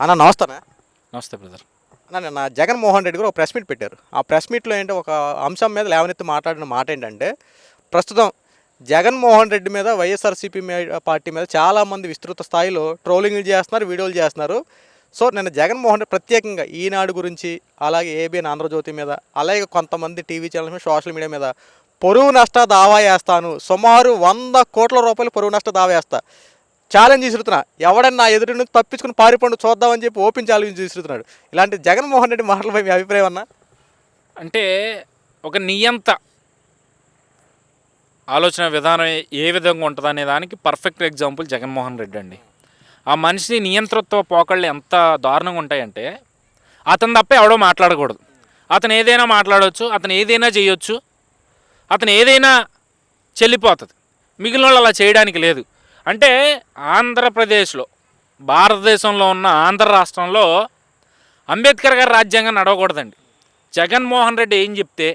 అన్న నమస్తేనా నమస్తే బ్రదర్ అన్న నిన్న జగన్మోహన్ రెడ్డి గారు ఒక ప్రెస్ మీట్ పెట్టారు. ఆ ప్రెస్ మీట్లో ఏంటంటే ఒక అంశం మీద లేవనెత్తి మాట్లాడిన మాట ఏంటంటే ప్రస్తుతం జగన్మోహన్ రెడ్డి మీద వైఎస్ఆర్సీపీ పార్టీ మీద చాలామంది విస్తృత స్థాయిలో ట్రోలింగ్లు చేస్తున్నారు వీడియోలు చేస్తున్నారు. సో నిన్న జగన్మోహన్ రెడ్డి ప్రత్యేకంగా ఈనాడు గురించి అలాగే ఏబిఎన్ ఆంధ్రజ్యోతి మీద అలాగే కొంతమంది టీవీ ఛానల్స్ మీద సోషల్ మీడియా మీద పొరుగు నష్ట దావా వేస్తాను. సుమారు వంద కోట్ల రూపాయలు పొరుగు నష్ట దావా వేస్తా. ఛాలెంజ్ విసురుతున్నా ఎవడన్నా ఎదురు నుంచి తప్పించుకుని పారిపండు చూద్దామని చెప్పి ఓపెన్ ఛాలెంజ్ విసురుతున్నాడు ఇలాంటి జగన్మోహన్ రెడ్డి మాటలపై మీ అభిప్రాయం అన్నా? అంటే ఒక నియంత ఆలోచన విధానం ఏ విధంగా ఉంటుంది అనే దానికి పర్ఫెక్ట్ ఎగ్జాంపుల్ జగన్మోహన్ రెడ్డి అండి. ఆ మనిషి నియంతృత్వ పోకళ్ళు ఎంత దారుణంగా ఉంటాయంటే అతను తప్ప ఎవడో మాట్లాడకూడదు. అతను ఏదైనా మాట్లాడవచ్చు అతను ఏదైనా చేయొచ్చు అతను ఏదైనా చెల్లిపోతుంది. మిగిలిన వాళ్ళు అలా చేయడానికి లేదు. అంటే ఆంధ్రప్రదేశ్లో భారతదేశంలో ఉన్న ఆంధ్ర రాష్ట్రంలో అంబేద్కర్ గారి రాజ్యాంగం నడవకూడదండి. జగన్మోహన్ రెడ్డి ఏం చెప్తే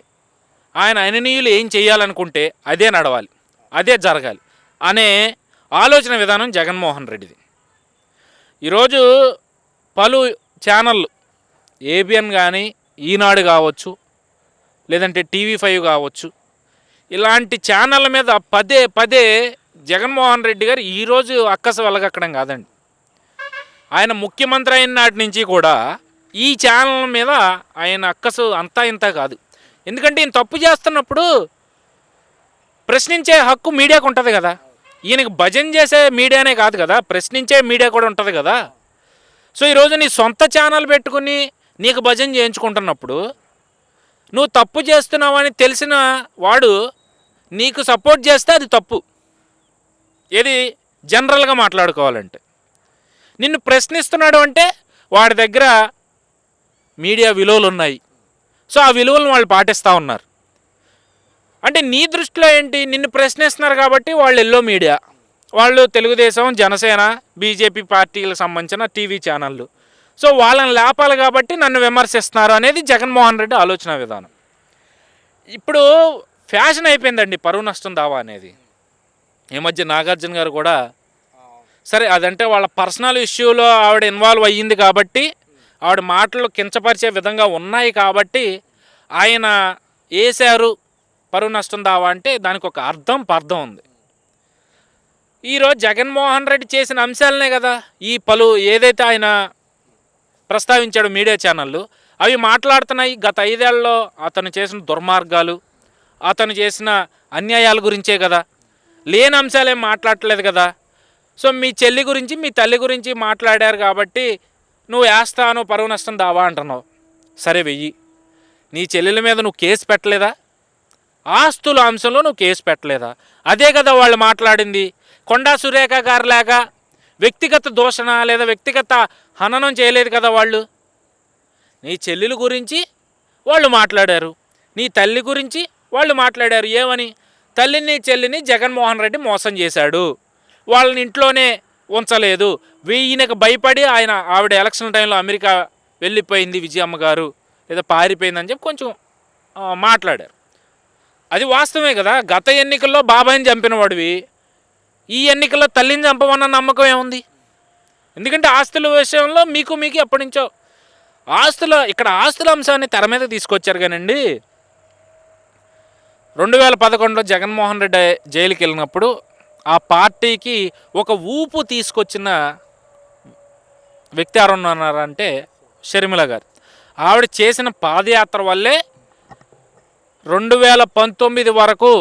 ఆయన అననీయులు ఏం చేయాలనుకుంటే అదే నడవాలి అదే జరగాలి అనే ఆలోచన విధానం జగన్మోహన్ రెడ్డిది. ఈరోజు పలు ఛానళ్ళు ఏబిఎన్ కానీ ఈనాడు కావచ్చు లేదంటే టీవీ ఫైవ్ కావచ్చు ఇలాంటి ఛానళ్ళ మీద పదే పదే జగన్మోహన్ రెడ్డి గారు ఈరోజు అక్కస వెలగక్కడం కాదండి. ఆయన ముఖ్యమంత్రి అయిన నాటి నుంచి కూడా ఈ ఛానల్ మీద ఆయన అక్కసు అంతా ఇంత కాదు. ఎందుకంటే ఈయన తప్పు చేస్తున్నప్పుడు ప్రశ్నించే హక్కు మీడియాకు ఉంటుంది కదా. ఈయనకి భజన చేసే మీడియానే కాదు కదా ప్రశ్నించే మీడియా కూడా ఉంటుంది కదా. సో ఈరోజు నీ సొంత ఛానల్ పెట్టుకుని నీకు భజన చేయించుకుంటున్నప్పుడు నువ్వు తప్పు చేస్తున్నావని తెలిసిన వాడు నీకు సపోర్ట్ చేస్తే అది తప్పు. ఏది? జనరల్గా మాట్లాడుకోవాలంటే. నిన్ను ప్రశ్నిస్తున్నాడు అంటే వాడి దగ్గర మీడియా విలువలు ఉన్నాయి. సో ఆ విలువలను వాళ్ళు పాటిస్తూ ఉన్నారు. అంటే నీ దృష్టిలో ఏంటి? నిన్ను ప్రశ్నిస్తున్నారు కాబట్టి వాళ్ళు ఎల్లో మీడియా. వాళ్ళు తెలుగుదేశం జనసేన బీజేపీ పార్టీలకు సంబంధించిన టీవీ ఛానళ్ళు. సో వాళ్ళని లేపాలి కాబట్టి నన్ను విమర్శిస్తున్నారు అనేది జగన్మోహన్ రెడ్డి ఆలోచన విధానం. ఇప్పుడు ఫ్యాషన్ అయిపోయిందండి పరువు నష్టం దావా అనేది. ఈ మధ్య నాగార్జున గారు కూడా సరే అదంటే వాళ్ళ పర్సనల్ ఇష్యూలో ఆవిడ ఇన్వాల్వ్ అయ్యింది కాబట్టి ఆవిడ మాటలు కించపరిచే విధంగా ఉన్నాయి కాబట్టి ఆయన వేశారు పరువు నష్టం దావా అంటే దానికి ఒక అర్థం పర్థం ఉంది. ఈరోజు జగన్మోహన్ రెడ్డి చేసిన అంశాలనే కదా ఈ పలు ఏదైతే ఆయన ప్రస్తావించాడు మీడియా ఛానళ్ళు అవి మాట్లాడుతున్నాయి. గత ఐదేళ్ళలో అతను చేసిన దుర్మార్గాలు అతను చేసిన అన్యాయాల గురించే కదా. లేని అంశాలేం మాట్లాడట్లేదు కదా. సో మీ చెల్లి గురించి మీ తల్లి గురించి మాట్లాడారు కాబట్టి నువ్వు వేస్తాను పరువు నష్టం దావా అంటున్నావు. సరే వెయ్యి. నీ చెల్లెల మీద నువ్వు కేసు పెట్టలేదా? ఆస్తుల అంశంలో నువ్వు కేసు పెట్టలేదా? అదే కదా వాళ్ళు మాట్లాడింది. కొండా సురేఖ గారు లేక వ్యక్తిగత దూషణ లేదా వ్యక్తిగత హననం చేయలేదు కదా వాళ్ళు? నీ చెల్లెల గురించి వాళ్ళు మాట్లాడారు. నీ తల్లి గురించి వాళ్ళు మాట్లాడారు. ఏమని? తల్లిని చెల్లిని జగన్మోహన్ రెడ్డి మోసం చేశాడు. వాళ్ళని ఇంట్లోనే ఉంచలేదు. ఈయనకు భయపడి ఆయన ఆవిడ ఎలక్షన్ టైంలో అమెరికా వెళ్ళిపోయింది విజయమ్మ గారు. లేదా పారిపోయిందని చెప్పి కొంచెం మాట్లాడారు. అది వాస్తవమే కదా. గత ఎన్నికల్లో బాబాయిని చంపినవాడివి. ఈ ఎన్నికల్లో తల్లిని చంపమన్న నమ్మకం ఏముంది? ఎందుకంటే ఆస్తుల విషయంలో మీకు మీకు ఎప్పటి నుంచో ఆస్తుల ఇక్కడ ఆస్తుల అంశాన్ని తెర మీద తీసుకొచ్చారు కానండి. రెండు వేల పదకొండులో జగన్మోహన్ రెడ్డి జైలుకి వెళ్ళినప్పుడు ఆ పార్టీకి ఒక ఊపు తీసుకొచ్చిన వ్యక్తి ఎవరున్నారంటే షర్మిల గారు. ఆవిడ చేసిన పాదయాత్ర వల్లే రెండు వేల పంతొమ్మిది వరకు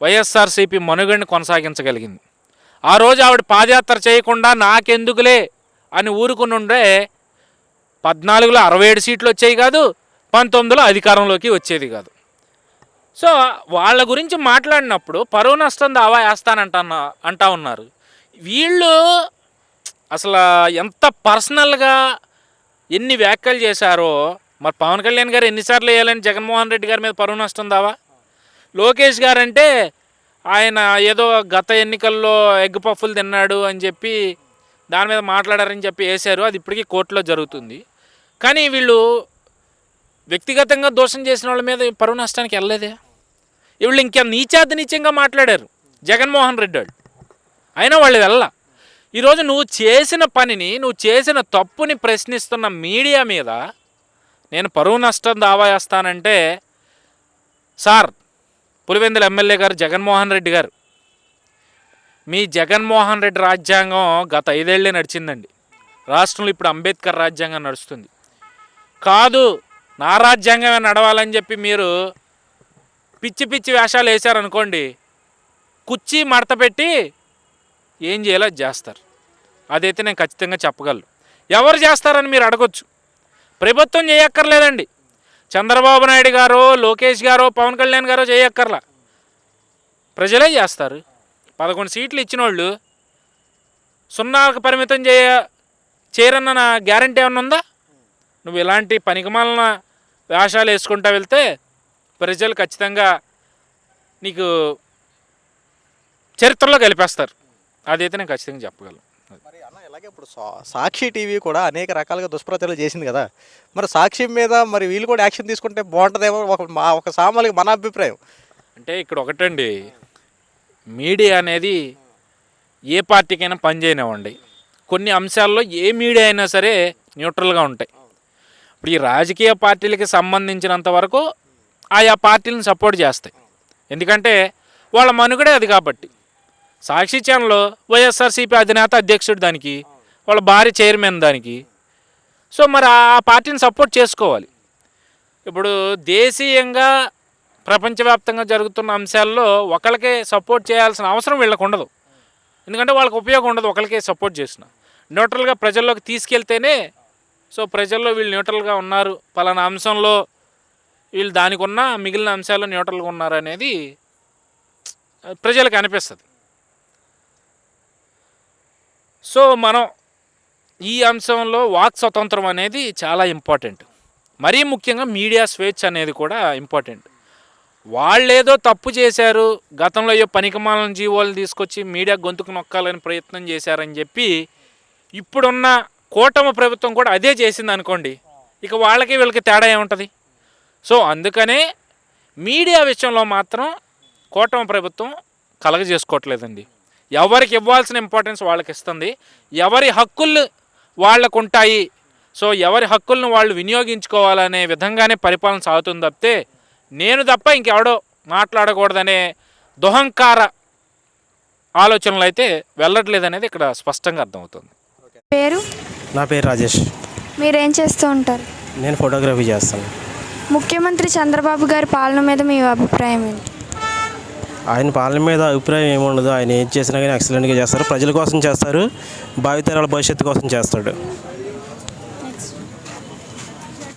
వైఎస్ఆర్సీపీ మనుగడిని కొనసాగించగలిగింది. ఆ రోజు ఆవిడ పాదయాత్ర చేయకుండా నాకెందుకులే అని ఊరుకుని ఉండే పద్నాలుగులో అరవై ఏడు సీట్లు వచ్చేవి కాదు పంతొమ్మిదిలో అధికారంలోకి వచ్చేది కాదు. సో వాళ్ళ గురించి మాట్లాడినప్పుడు పరువు నష్టం దావా వేస్తానంట అంటా ఉన్నారు. వీళ్ళు అసలు ఎంత పర్సనల్గా ఎన్ని వ్యాఖ్యలు చేశారో మరి పవన్ కళ్యాణ్ గారు ఎన్నిసార్లు వేయాలని జగన్మోహన్ రెడ్డి గారి మీద పరువు నష్టం దావా? లోకేష్ గారు అంటే ఆయన ఏదో గత ఎన్నికల్లో ఎగ్ పఫ్ఫులు తిన్నాడు అని చెప్పి దాని మీద మాట్లాడారని చెప్పి వేశారు. అది ఇప్పటికీ కోర్టులో జరుగుతుంది. కానీ వీళ్ళు వ్యక్తిగతంగా దోషం చేసిన వాళ్ళ మీద పరువు నష్టానికి వెళ్ళలేదే. వీళ్ళు ఇంకా నీచాతి నీచంగా మాట్లాడారు. జగన్మోహన్ రెడ్డి వాళ్ళు. అయినా వాళ్ళు వెళ్ళ ఈరోజు నువ్వు చేసిన పనిని నువ్వు చేసిన తప్పుని ప్రశ్నిస్తున్న మీడియా మీద నేను పరువు నష్టం దావా వేస్తానంటే సార్ పులివెందుల ఎమ్మెల్యే గారు జగన్మోహన్ రెడ్డి గారు మీ జగన్మోహన్ రెడ్డి రాజ్యాంగం గత ఐదేళ్ళే నడిచిందండి. రాష్ట్రంలో ఇప్పుడు అంబేద్కర్ రాజ్యాంగం నడుస్తుంది. కాదు నా రాజ్యాంగమే నడవాలని చెప్పి మీరు పిచ్చి పిచ్చి వేషాలు వేశారనుకోండి కుర్చీ మడత పెట్టి ఏం చేయాలో చేస్తారు. అదైతే నేను ఖచ్చితంగా చెప్పగలను. ఎవరు చేస్తారని మీరు అడగొచ్చు. ప్రభుత్వం చేయక్కర్లేదండి. చంద్రబాబు నాయుడు గారు లోకేష్ గారు పవన్ కళ్యాణ్ గారు చేయక్కర్లా. ప్రజలే చేస్తారు. పదకొండు సీట్లు ఇచ్చిన వాళ్ళు సున్నాకు పరిమితం చేయ చేయరన్న నా గ్యారంటీ ఏమన్నా ఉందా? నువ్వు ఇలాంటి పనికిమాలిన వేషాలు వేసుకుంటా వెళ్తే ప్రజలు ఖచ్చితంగా నీకు చరిత్రలో కలిపేస్తారు. అదైతే నేను ఖచ్చితంగా చెప్పగలను. మరి అన్న ఇలాగే ఇప్పుడు సాక్షి టీవీ కూడా అనేక రకాలుగా దుష్ప్రచారాలు చేసింది కదా. మరి సాక్షి మీద మరి వీళ్ళు కూడా యాక్షన్ తీసుకుంటే బాగుంటుందేమో ఒక మా ఒక సామాన్యులకు మన అభిప్రాయం. అంటే ఇక్కడ ఒకటండి మీడియా అనేది ఏ పార్టీకైనా పనిచేయనివ్వండి. కొన్ని అంశాల్లో ఏ మీడియా అయినా సరే న్యూట్రల్గా ఉంటాయి. ఇప్పుడు ఈ రాజకీయ పార్టీలకి సంబంధించినంత వరకు ఆయా పార్టీలను సపోర్ట్ చేస్తాయి. ఎందుకంటే వాళ్ళ మనుగడే అది కాబట్టి. సాక్షి ఛానల్లో వైఎస్ఆర్సీపీ అధినేత అధ్యక్షుడు దానికి వాళ్ళ భార్య చైర్మన్ దానికి. సో మరి ఆ పార్టీని సపోర్ట్ చేసుకోవాలి. ఇప్పుడు దేశీయంగా ప్రపంచవ్యాప్తంగా జరుగుతున్న అంశాల్లో ఒకరికే సపోర్ట్ చేయాల్సిన అవసరం వీళ్ళకు ఉండదు. ఎందుకంటే వాళ్ళకి ఉపయోగం ఉండదు ఒకరికే సపోర్ట్ చేసిన. న్యూట్రల్గా ప్రజల్లోకి తీసుకెళ్తేనే సో ప్రజల్లో వీళ్ళు న్యూట్రల్గా ఉన్నారు. పలానా అంశంలో వీళ్ళు దానికి ఉన్న మిగిలిన అంశాల్లో న్యూట్రల్గా ఉన్నారు అనేది ప్రజలకు అనిపిస్తుంది. సో మనం ఈ అంశంలో వాక్ స్వతంత్రం అనేది చాలా ఇంపార్టెంట్. మరీ ముఖ్యంగా మీడియా స్వేచ్ఛ అనేది కూడా ఇంపార్టెంట్. వాళ్ళేదో తప్పు చేశారు గతంలో ఏ పనికిమాలను జీవోలు తీసుకొచ్చి మీడియా గొంతుకు నొక్కాలని ప్రయత్నం చేశారని చెప్పి ఇప్పుడున్న కూటమి ప్రభుత్వం కూడా అదే చేసింది అనుకోండి ఇక వాళ్ళకి వీళ్ళకి తేడా ఏముంటుంది? సో అందుకనే మీడియా విషయంలో మాత్రం కూటమి ప్రభుత్వం కలగజేసుకోవట్లేదండి. ఎవరికి ఇవ్వాల్సిన ఇంపార్టెన్స్ వాళ్ళకి ఇస్తుంది. ఎవరి హక్కులు వాళ్ళకు ఉంటాయి సో ఎవరి హక్కులను వాళ్ళు వినియోగించుకోవాలనే విధంగానే పరిపాలన సాగుతుంది తప్పితే నేను తప్ప ఇంకెవడో మాట్లాడకూడదనే దుహంకార ఆలోచనలు అయితే వెళ్ళట్లేదనేది ఇక్కడ స్పష్టంగా అర్థమవుతుంది. పేరు? నా పేరు రాజేష్. మీరేం చేస్తూ ఉంటారు? నేను ఫోటోగ్రఫీ చేస్తాను. ముఖ్యమంత్రి చంద్రబాబు గారి పాలన మీద మీ అభిప్రాయం ఏంటి? ఆయన పాలన మీద అభిప్రాయం ఏముండదు. ఆయన ఏం చేసినా కానీ ఎక్సలెంట్గా చేస్తారు. ప్రజల కోసం చేస్తారు. భావితరాల భవిష్యత్తు కోసం చేస్తాడు.